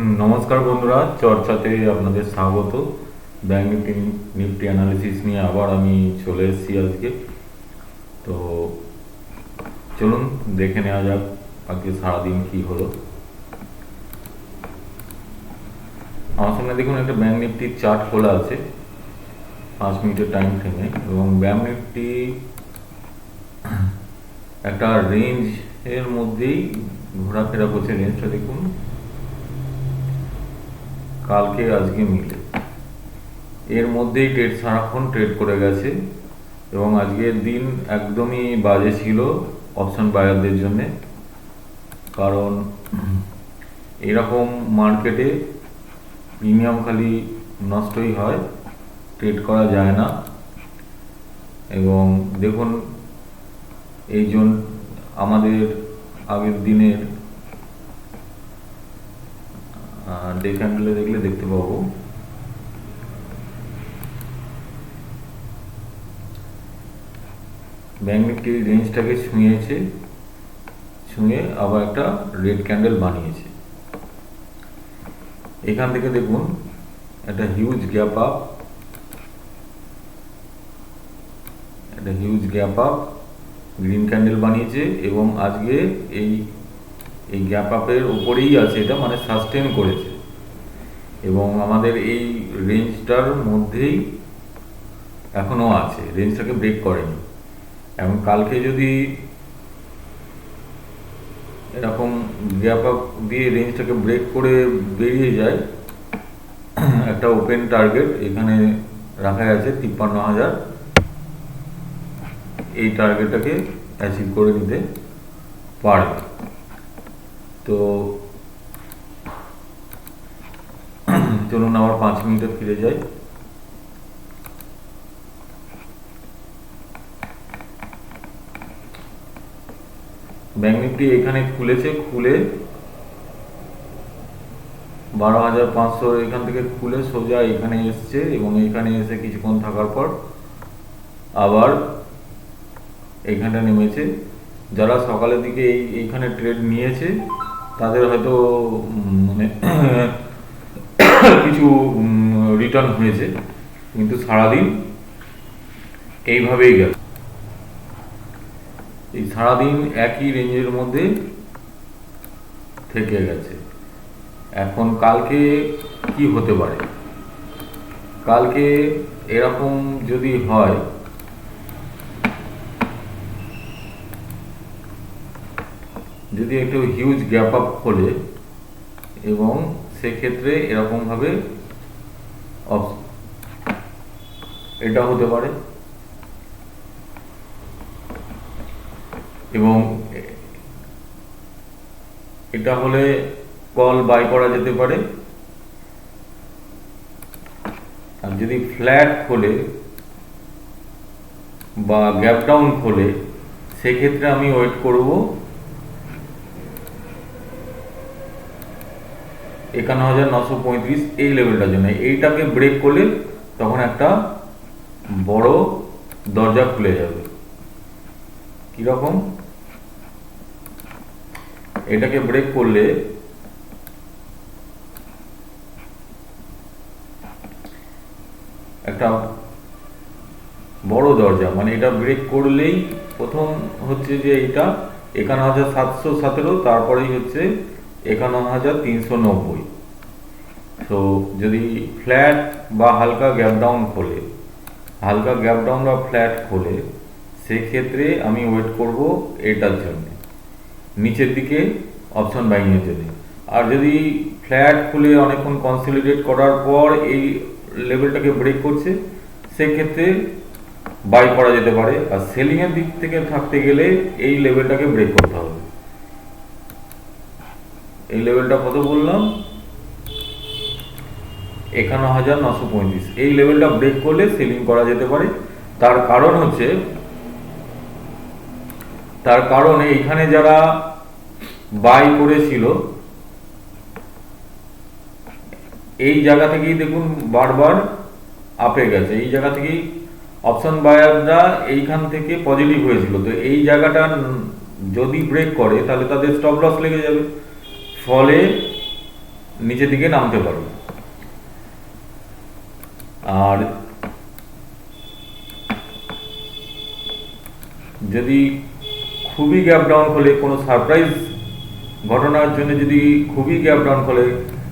নমস্কার বন্ধুরা, চর্চাতে আপনাদের স্বাগত। ব্যাংক নিফটি নিফটি অ্যানালিসিস নিয়ে আবার আমি চলে এসেছি আজকে। তো চলুন, দেখে নেওয়া যাক আজকে সারাদিন কি হলো। আমার সামনে দেখুন, একটা ব্যাংক নিফটির চার্ট খোলা আছে, পাঁচ মিনিটের টাইম ফ্রেমে এবং ব্যাংক নিফটি একটা রেঞ্জ এর মধ্যেই ঘোরাফেরা করছে। রেঞ্জটা দেখুন কালকে আজকে মিলে। এর মধ্যেই ট্রেড সারাক্ষণ ট্রেড করে গেছে এবং আজকের দিন একদমই বাজে ছিল অপশন বায়ারদের জন্যে। কারণ এরকম মার্কেটে প্রিমিয়াম খালি নষ্টই হয় ট্রেড করা যায় না। এবং দেখুন, এই জন আমাদের আগের দিনের ডে ক্যান্ডেলে দেখলে দেখতে পাবো। ব্যাংক নিফটি রেঞ্জটাকে ছুঁয়েছে, ছুঁয়ে আবার একটা রেড ক্যান্ডেল বানিয়েছে। এখান থেকে দেখুন, একটা হিউজ গ্যাপ আপ। একটা huge gap up, green candle বানিয়েছে এবং আজকে এই এই গ্যাপ আপের উপরেই আছে এটা মানে সাস্টেন করেছে। এবং আমাদের এই রেঞ্জটার মধ্যেই এখনও আছে রেঞ্জটাকে ব্রেক করেনি। এবং কালকে যদি এরকম গ্যাপ আপ দিয়ে রেঞ্জটাকে ব্রেক করে বেরিয়ে যায়, একটা ওপেন টার্গেট এখানে রাখা আছে, তিপ্পান্ন হাজার। এই টার্গেটটাকে অ্যাচিভ করে নিতে পারবে। তো চলুন আবার পাঁচ মিনিটে ফিরে যাই। ব্যাংক নিফটি এখানে খুলেছে, খুলে বারো হাজার পাঁচশো এখান থেকে খুলে সোজা এখানে এসছে এবং এখানে এসে কিছুক্ষণ থাকার পর আবার এইখানটা নেমেছে। যারা সকালের দিকে এই এইখানে ট্রেড নিয়েছে তাদের হয়তো মানে কিছু রিটার্ন হয়েছে। কিন্তু সারাদিন এইভাবেই গেল। এই সারাদিন একই রেঞ্জের মধ্যে থেকে গেছে। এখন কালকে কি হতে পারে? কালকে এরকম যদি হয় যদি একটু হিউজ গ্যাপ আপ খোলে এবং সেক্ষেত্রে এরকমভাবে এটা হতে পারে। এবং এটা হলে কল বাই করা যেতে পারে। আর যদি ফ্ল্যাট খোলে বা গ্যাপ ডাউন খোলে, সেক্ষেত্রে আমি ওয়েট করব একান্ন হাজার নশো পঁয়ত্রিশ এই লেভেলটার জন্য। এইটাকে ব্রেক করলে তখন একটা বড় দরজা খুলে যাবে। এটাকে ব্রেক করলে একটা বড় দরজা মানে এটা ব্রেক করলেই প্রথম হচ্ছে যে এটা একান্ন হাজার সাতশো সতেরো, তারপরেই হচ্ছে একান্ন হাজার তিনশো নব্বই। তো যদি ফ্ল্যাট বা হালকা গ্যাপ ডাউন খোলে, হালকা গ্যাপ ডাউন বা ফ্ল্যাট খোলে, সেক্ষেত্রে আমি ওয়েট করব এটার জন্য। নিচের দিকে অপশন বাইংয়ের জন্য। আর যদি ফ্ল্যাট খুলে অনেকক্ষণ কনসলিডেট করার পর এই লেভেলটাকে ব্রেক করছে, সেক্ষেত্রে বাই করা যেতে পারে। আর সেলিংয়ের দিক থেকে থাকতে গেলে এই লেভেলটাকে ব্রেক করতে হবে। এই লেভেলটা কত বললাম? একান্ন হাজার নশো পঁয়ত্রিশ। এই লেভেলটা ব্রেক করলে সেলিং করা যেতে পারে। তার কারণ হচ্ছে, তার কারণ এইখানে যারা বাই করেছিল, এই জায়গা থেকেই দেখুন বারবার আপে গেছে। এই জায়গা থেকেই অপশন বায়াররা এইখান থেকে পজিটিভ হয়েছিল। তো এই জায়গাটা যদি ব্রেক করে, তাহলে তাদের স্টপ লস লেগে যাবে। ফলে নিচের দিকে নামতে পারবে আর যদি খুবই গ্যাপ ডাউন খোলে, কোনো সারপ্রাইজ ঘটনার জন্য যদি খুবই গ্যাপ ডাউন খোলে,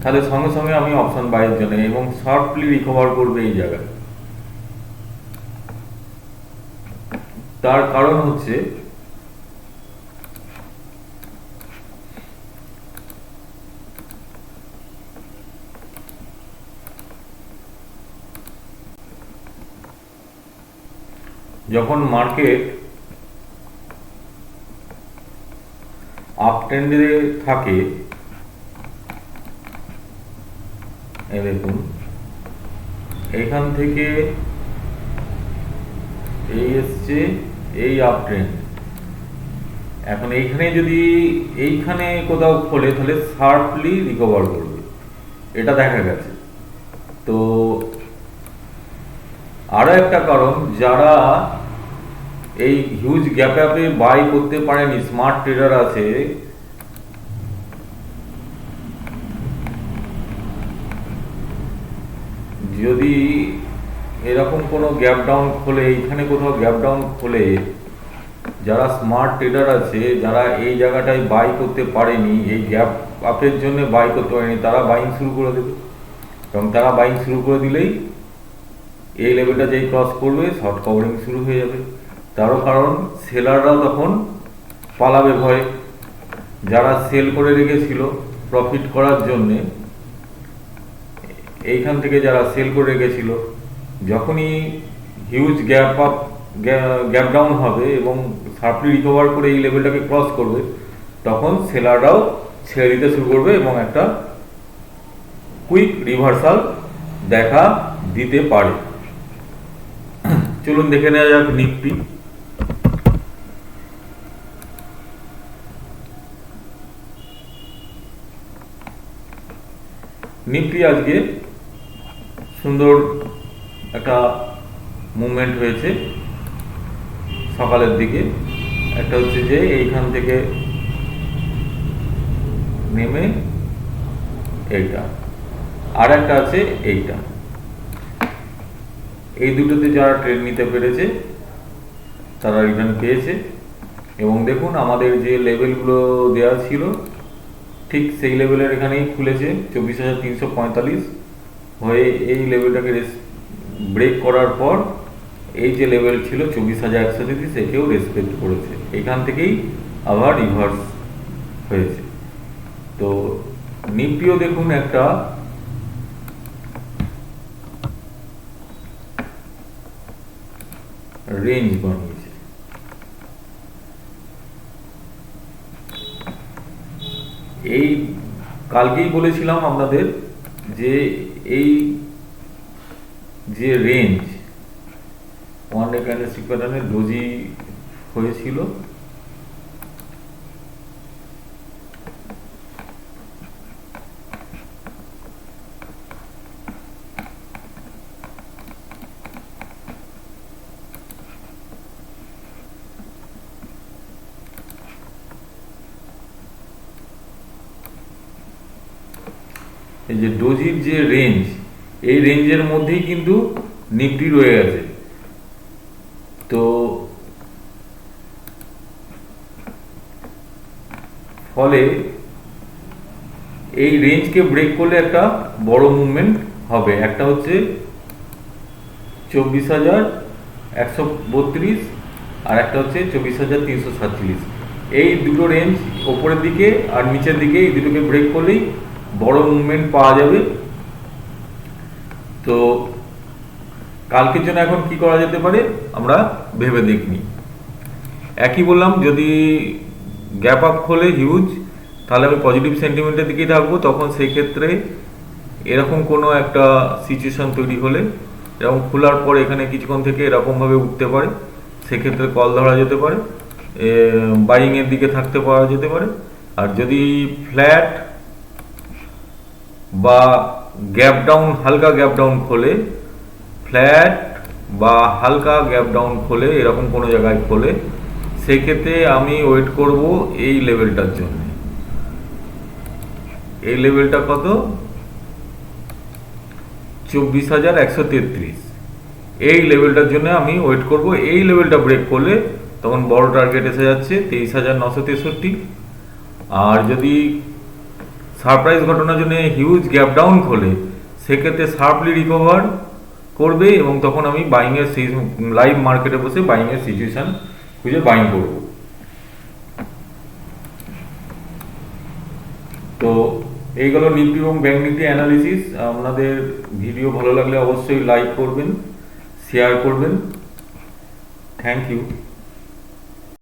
তাহলে সঙ্গে সঙ্গে আমি অপশন বাইয়ের জন্য এবং শর্টলি রিকভার করবে এই জায়গায়। তার কারণ হচ্ছে যখন মার্কেট আপ ট্রেন্ডে থাকে দেখুন, এখান থেকে এই এসছে এই আপ ট্রেন্ড এখন এইখানে যদি এইখানে কোথাও খোলে, তাহলে শার্পলি রিকভার করবে। এটা দেখা গেছে। তো আরও একটা কারণ, যারা এই হিউজ গ্যাপ অ্যাপে বাই করতে পারেনি স্মার্ট ট্রেডার আছে। যদি এরকম কোনো গ্যাপ ডাউন খোলে, এইখানে কোথাও গ্যাপ ডাউন খোলে, যারা স্মার্ট ট্রেডার আছে, যারা এই জায়গাটায় বাই করতে পারেনি, এই গ্যাপ আপের জন্য বাই করতে পারেনি, তারা বাইং শুরু করে দেবে। এবং তারা বাইং শুরু করে দিলেই এই লেভেলটা যেই ক্রস করবে শর্ট কভারিং শুরু হয়ে যাবে। তারও কারণ, সেলাররাও তখন পালাবে ভয়। যারা সেল করে রেখেছিল প্রফিট করার জন্যে, এইখান থেকে যারা সেল করে রেখেছিল, যখনই huge gap up gap down হবে এবং শার্পলি রিকভার করে এই লেভেলটাকে ক্রস করবে, তখন সেলাররাও ছেড়ে দিতে শুরু করবে এবং একটা কুইক রিভার্সাল দেখা দিতে পারে। চলুন দেখে নেওয়া যাক নিফটি নিফটি আজকে সুন্দর একটা মুভমেন্ট হয়েছে সকালের দিকে। একটা হচ্ছে যে এইখান থেকে নেমে এইটা। আর একটা আছে এইটা। এই দুটোতে যারা ট্রেন নিতে পেরেছে, তারা রিটার্ন পেয়েছে। এবং দেখুন, আমাদের যে লেভেলগুলো দেওয়া ছিল ঠিক সেই লেভেলের এখানেই খুলেছে, চব্বিশ হাজার তিনশো পঁয়তাল্লিশ। হয়ে এই লেভেলটাকে ব্রেক করার পর এই যে লেভেল ছিল চব্বিশ হাজার একশো তেত্রিশ, একেও রেসপেক্ট করেছে। এখান থেকেই আবার রিভার্স হয়েছে। তো নিফটিও দেখুন একটা রেঞ্জ বানিয়েছে এই কালকেই বলেছিলাম আপনাদের যে এই যে রেঞ্জ ওয়ান ডে ক্যান্ডেলস্টিক প্যাটার্নে ডোজি হয়েছিল এই যে ডোজির যে রেঞ্জ এই রেঞ্জের মধ্যেই কিন্তু নিফটি রয়ে গেছে। তো ফলে এই রেঞ্জকে ব্রেক করলে একটা বড় মুভমেন্ট হবে। একটা হচ্ছে চব্বিশ হাজার একশো বত্রিশ আর একটা হচ্ছে চব্বিশ হাজার তিনশো সাতচল্লিশ। এই দুটো রেঞ্জ ওপরের দিকে আর নিচের দিকে এই দুটোকে ব্রেক করলেই বড় মুভমেন্ট পাওয়া যাবে। তো কালকের জন্য এখন কি করা যেতে পারে, আমরা ভেবে দেখিনি। একই বললাম, যদি গ্যাপ আপ খোলে হিউজ তাহলে আমি পজিটিভ সেন্টিমেন্টের দিকেই থাকব তখন সেই ক্ষেত্রে এরকম কোনো একটা সিচুয়েশন তৈরি হলে এরকম খোলার পর এখানে কিছুক্ষণ থেকে এরকমভাবে উঠতে পারে, সেক্ষেত্রে কল ধরা যেতে পারে। বাইংয়ের দিকে থাকতে পারা যেতে পারে। আর যদি ফ্ল্যাট বা গ্যাপ ডাউন হালকা গ্যাপ ডাউন খোলে ফ্ল্যাট বা হালকা গ্যাপ ডাউন খোলে, এরকম কোনো জায়গায় খোলে, সেক্ষেত্রে আমি ওয়েট করব এই লেভেলটার জন্য। এই লেভেলটা কত? চব্বিশ হাজার একশো তেত্রিশ। এই লেভেলটার জন্য আমি ওয়েট করব। এই লেভেলটা ব্রেক করলে তখন বড় টার্গেট এসে যাচ্ছে তেইশ হাজার নশো তেষট্টি। আর যদি সারপ্রাইজ ঘটনার জন্য হিউজ গ্যাপ ডাউন খোলে। সেক্ষেত্রে শার্পলি রিকভার করবে এবং তখন আমি বাইংয়ের লাইভ মার্কেটে বসে বাইংয়ের সিচুয়েশান খুঁজে বাইং করব। তো এইগুলো নিফটি এবং ব্যাংক নিফটি অ্যানালিসিস আপনাদের ভিডিও ভালো লাগলে অবশ্যই লাইক করবেন শেয়ার করবেন। Thank you